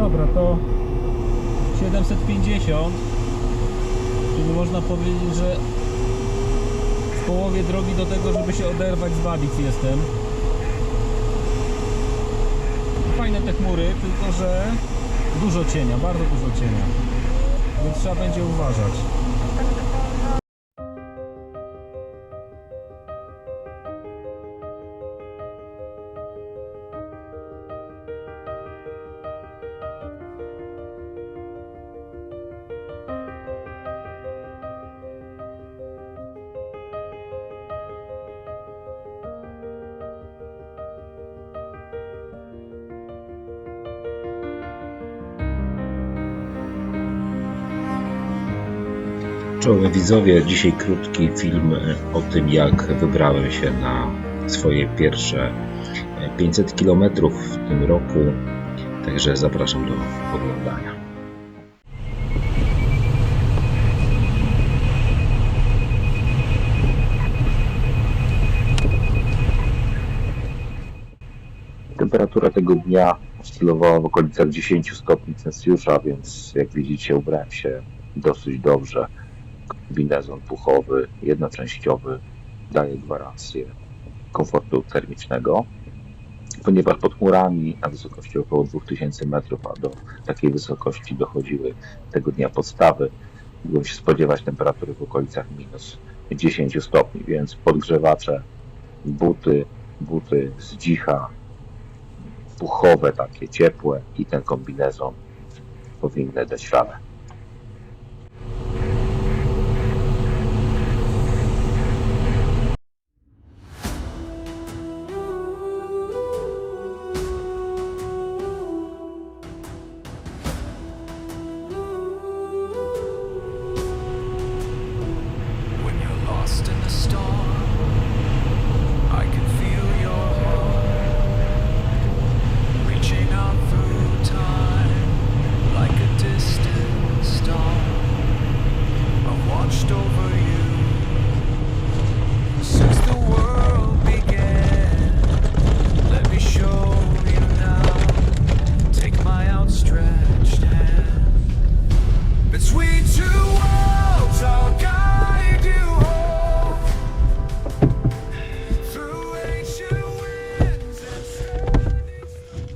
dobra, to 750. Czyli można powiedzieć, że w połowie drogi do tego, żeby się oderwać z Babic jestem. Fajne te chmury, tylko że dużo cienia, bardzo dużo cienia. Więc trzeba będzie uważać. Czołem widzowie, dzisiaj krótki film o tym, jak wybrałem się na swoje pierwsze 500 km w tym roku. Także zapraszam do oglądania. Temperatura tego dnia oscylowała w okolicach 10 stopni Celsjusza, więc jak widzicie ubrałem się dosyć dobrze kombinezon puchowy, jednoczęściowy, daje gwarancję komfortu termicznego. Ponieważ pod chmurami na wysokości około 2000 metrów, a do takiej wysokości dochodziły tego dnia podstawy, mogłem się spodziewać temperatury w okolicach minus 10 stopni, więc podgrzewacze, buty, buty z dzicha, puchowe takie, ciepłe i ten kombinezon powinny dać radę. two worlds